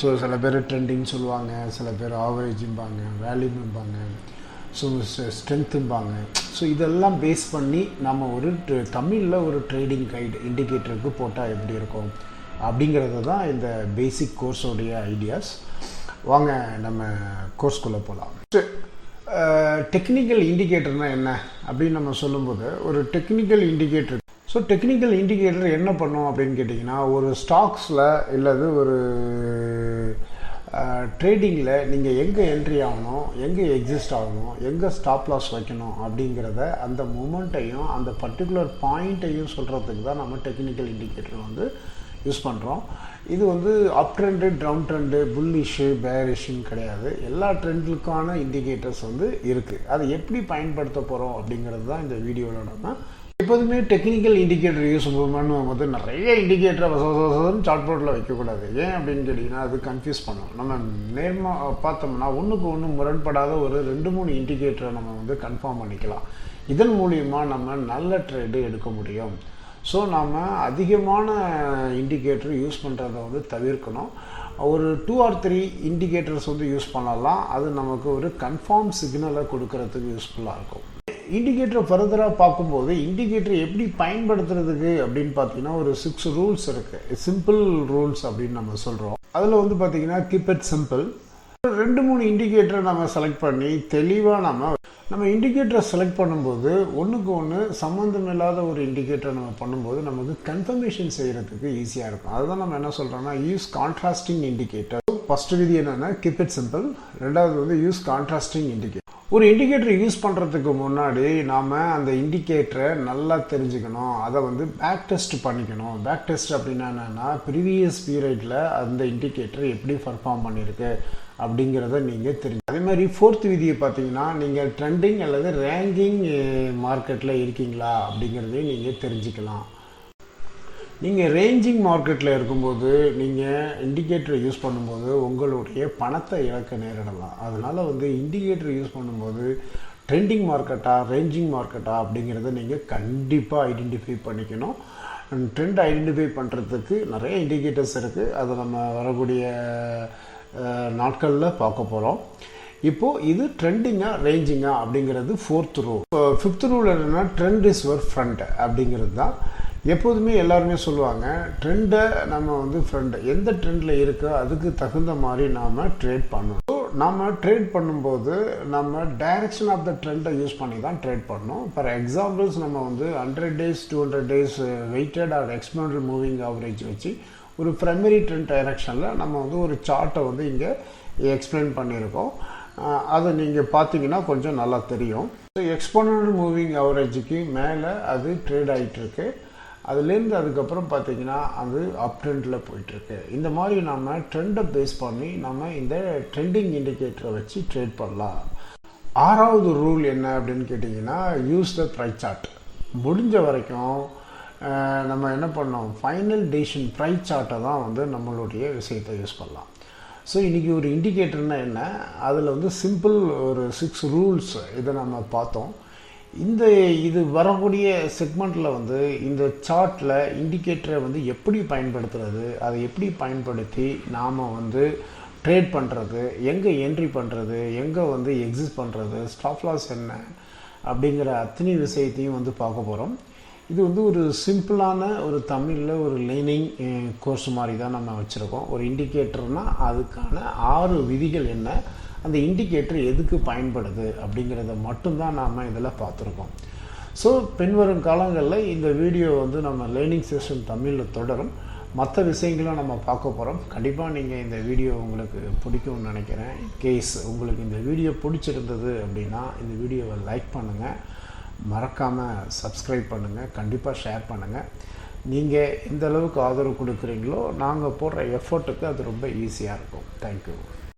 So சில பேர் trending சொல்லுவாங்க சில பேர் ஆவரேஜும்பாங்க வேல்யூம்பாங்க ஸோ ஸ்ட்ரென்த்தும்பாங்க ஸோ இதெல்லாம் பேஸ் பண்ணி நம்ம ஒரு தமிழில் ஒரு ட்ரேடிங் கைடு இண்டிகேட்டருக்கு போட்டால் எப்படி இருக்கும்? அப்படிங்கிறது தான் இந்த பேசிக் கோர்ஸோடைய ஐடியாஸ் வாங்க நம்ம கோர்ஸ்குள்ளே போகலாம் டெக்னிக்கல் இண்டிகேட்டர்னால் என்ன? அப்படின்னு நம்ம சொல்லும்போது ஒரு technical indicator so technical indicator என்ன பண்ணும் அப்படின்னு கேட்டிங்கன்னா ஒரு ஸ்டாக்ஸில் இல்லது ஒரு ட்ரேடிங்கில் நீங்கள் எங்கே என்ட்ரி ஆகணும் எங்கே எக்ஸிஸ்ட் ஆகணும் எங்கே ஸ்டாப் லாஸ் வைக்கணும் அப்படிங்கிறத அந்த மூமெண்ட்டையும் அந்த பர்டிகுலர் பாயிண்ட்டையும் சொல்கிறதுக்கு தான் நம்ம டெக்னிக்கல் இண்டிகேட்டர் வந்து யூஸ் பண்ணுறோம் இது வந்து up trend down trend bullish பேரிஷுன்னு கிடையாது. எல்லா ட்ரெண்டுக்கான இண்டிகேட்டர்ஸ் வந்து இருக்குது அதை எப்படி பயன்படுத்த போகிறோம் அப்படிங்கிறது தான் இந்த வீடியோவில் நம்ம எப்போதுமே டெக்னிக்கல் இண்டிகேட்டர் யூஸ் பண்ணும்போது நிறைய இண்டிகேட்டரை வச வசதம் சார்ட் வைக்கக்கூடாது. ஏன் அப்படின்னு கேட்டிங்கன்னா அது கன்ஃபியூஸ் பண்ணும். நம்ம நேர்மா பார்த்தோம்னா ஒன்றுக்கு ஒன்று முரண்படாத ஒரு ரெண்டு மூணு இண்டிகேட்டரை நம்ம வந்து கன்ஃபார்ம் பண்ணிக்கலாம். இதன் மூலியமாக நம்ம நல்ல ட்ரேடு எடுக்க முடியும். ஸோ நாம் அதிகமான இண்டிகேட்டர் யூஸ் பண்ணுறதை வந்து தவிர்க்கணும். ஒரு டூ ஆர் த்ரீ இண்டிகேட்டர்ஸ் வந்து யூஸ் பண்ணலாம். அது நமக்கு ஒரு கன்ஃபார்ம் சிக்னலை கொடுக்கறதுக்கு யூஸ்ஃபுல்லாக இருக்கும். இண்டிகேட்டரை ஃபர்தராக பார்க்கும்போது இண்டிகேட்டர் எப்படி பயன்படுத்துறதுக்கு அப்படின்னு பார்த்தீங்கன்னா ஒரு சிக்ஸ் ரூல்ஸ் இருக்குது சிம்பிள் ரூல்ஸ் அப்படின்னு நம்ம சொல்கிறோம் அதில் வந்து பார்த்தீங்கன்னா கீப் இட் சிம்பிள் ரெண்டு மூணு இண்டிகேட்டரை நம்ம செலக்ட் பண்ணி தெளிவாக நம்ம நம்ம இண்டிகேட்டரை செலக்ட் பண்ணும்போது ஒன்றுக்கு ஒன்று சம்மந்தம் இல்லாத ஒரு இண்டிகேட்டரை நம்ம பண்ணும்போது நமக்கு கன்ஃபர்மேஷன் செய்கிறதுக்கு ஈஸியாக இருக்கும். அதுதான் நம்ம என்ன சொல்கிறோம்னா யூஸ் கான்ட்ராஸ்டிங் இண்டிகேட்டர் ஃபஸ்ட்டு விதி என்னென்னா கீப் இட் சிம்பிள் ரெண்டாவது வந்து யூஸ் கான்ட்ராஸ்டிங் இண்டிகேட்டர் ஒரு இண்டிகேட்டர் யூஸ் பண்ணுறதுக்கு முன்னாடி நாம் அந்த இண்டிகேட்டரை நல்லா தெரிஞ்சுக்கணும். அதை வந்து பேக் டெஸ்ட் பண்ணிக்கணும். பேக் டெஸ்ட் அப்படின்னா என்னென்னா ப்ரீவியஸ் பீரியடில் அந்த இண்டிகேட்டர் எப்படி பர்ஃபார்ம் பண்ணியிருக்கு அப்படிங்கிறத நீங்கள் தெரிஞ்சு அதே மாதிரி ஃபோர்த் விதியை பார்த்தீங்கன்னா நீங்கள் ட்ரெண்டிங் அல்லது ரேங்கிங் மார்க்கெட்டில் இருக்கீங்களா அப்படிங்கிறதையும் நீங்கள் தெரிஞ்சுக்கலாம். நீங்கள் ரேஞ்சிங் மார்க்கெட்டில் இருக்கும்போது நீங்கள் இண்டிகேட்டரை யூஸ் பண்ணும்போது உங்களுடைய பணத்தை இழக்க நேரிடலாம். அதனால் வந்து இண்டிகேட்டர் யூஸ் பண்ணும்போது ட்ரெண்டிங் மார்க்கெட்டா ரேஞ்சிங் மார்க்கெட்டா அப்படிங்கிறத நீங்கள் கண்டிப்பாக ஐடென்டிஃபை பண்ணிக்கணும். ட்ரெண்ட் ஐடென்டிஃபை பண்ணுறதுக்கு நிறைய இண்டிகேட்டர்ஸ் இருக்குது அதை நம்ம வரக்கூடிய நாட்களில் பார்க்க போகிறோம் இப்போது இது ட்ரெண்டிங்காக ரேஞ்சிங்கா அப்படிங்கிறது ஃபோர்த் ரூல் ஃபிஃப்த் ரூல் என்னென்னா ட்ரெண்ட் இஸ் ஒர் ஃப்ரெண்ட் அப்படிங்கிறது தான். எப்போதுமே எல்லாருமே சொல்லுவாங்க ட்ரெண்டை நம்ம வந்து ஃப்ரெண்டு எந்த ட்ரெண்டில் இருக்கோ அதுக்கு தகுந்த மாதிரி நாம் ட்ரேட் பண்ணணும். ஸோ நம்ம ட்ரேட் பண்ணும்போது நம்ம டைரக்ஷன் ஆஃப் த ட்ரெண்டை யூஸ் பண்ணி தான் ட்ரேட் பண்ணணும். ஃபார் எக்ஸாம்பிள்ஸ் நம்ம வந்து hundred days two hundred days weighted or exponential moving average வச்சு ஒரு ப்ரைமரி ட்ரெண்ட் டைரக்ஷனில் நம்ம வந்து ஒரு சார்ட்டை வந்து இங்கே எக்ஸ்பிளைன் பண்ணியிருக்கோம். அதை நீங்கள் பார்த்தீங்கன்னா கொஞ்சம் நல்லா தெரியும். ஸோ எக்ஸ்போனல் மூவிங் ஆவரேஜுக்கு மேலே அது ட்ரேட் ஆகிட்டுருக்கு அதுலேருந்து அதுக்கப்புறம் பார்த்தீங்கன்னா அது அப் ட்ரெண்டில் போயிட்டுருக்கு. இந்த மாதிரி நம்ம ட்ரெண்டை பேஸ் பண்ணி நம்ம இந்த ட்ரெண்டிங் இண்டிகேட்டரை வச்சு ட்ரேட் பண்ணலாம். ஆறாவது ரூல் என்ன அப்படின்னு கேட்டிங்கன்னா யூஸ் த ப்ரைஸ் சார்ட் முடிஞ்ச வரைக்கும் நம்ம என்ன பண்ணோம்? ஃபைனல் டேஷன் ப்ரைஸ் சார்ட்டை தான் வந்து நம்மளுடைய விஷயத்தை யூஸ் பண்ணலாம். ஸோ இன்றைக்கி ஒரு இண்டிகேட்டர்னால் என்ன? அதில் வந்து சிம்பிள் ஒரு சிக்ஸ் ரூல்ஸ் இதை நம்ம பார்த்தோம். இந்த இது வரக்கூடிய செக்மெண்ட்டில் வந்து இந்த சார்ட்டில் இண்டிகேட்டரை வந்து எப்படி பயன்படுத்துறது அதை எப்படி பயன்படுத்தி நாம் வந்து ட்ரேட் பண்ணுறது எங்கே என்ட்ரி பண்ணுறது எங்கே வந்து எக்ஸிஸ்ட் பண்ணுறது ஸ்டாப் லாஸ் என்ன அப்படிங்கிற அத்தனை விஷயத்தையும் வந்து பார்க்க போகிறோம் இது வந்து ஒரு சிம்பிளான ஒரு தமிழில் ஒரு லேர்னிங் கோர்ஸ் மாதிரி தான் நம்ம வச்சுருக்கோம். ஒரு இண்டிகேட்டர்னால் அதுக்கான ஆறு விதிகள் என்ன அந்த இண்டிகேட்டர் எதுக்கு பயன்படுது அப்படிங்கிறத மட்டும்தான் நாம் இதில் பார்த்துருக்கோம். ஸோ பின்வரும் காலங்களில் இந்த வீடியோ வந்து நம்ம லேர்னிங் செஷன் தமிழில் தொடரும். மற்ற விஷயங்களும் நம்ம பார்க்க போகிறோம் கண்டிப்பாக நீங்கள் இந்த வீடியோ உங்களுக்கு பிடிக்கும்னு நினைக்கிறேன். கேஸ் உங்களுக்கு இந்த வீடியோ பிடிச்சிருந்தது அப்படின்னா இந்த வீடியோவை லைக் பண்ணுங்கள் மறக்காமல் சப்ஸ்கிரைப் பண்ணுங்கள் கண்டிப்பாக ஷேர் பண்ணுங்கள் நீங்கள் எந்த அளவுக்கு ஆதரவு கொடுக்குறீங்களோ நாங்கள் போடுற எஃபர்ட்டுக்கு அது ரொம்ப ஈஸியாக இருக்கும். தேங்க்யூ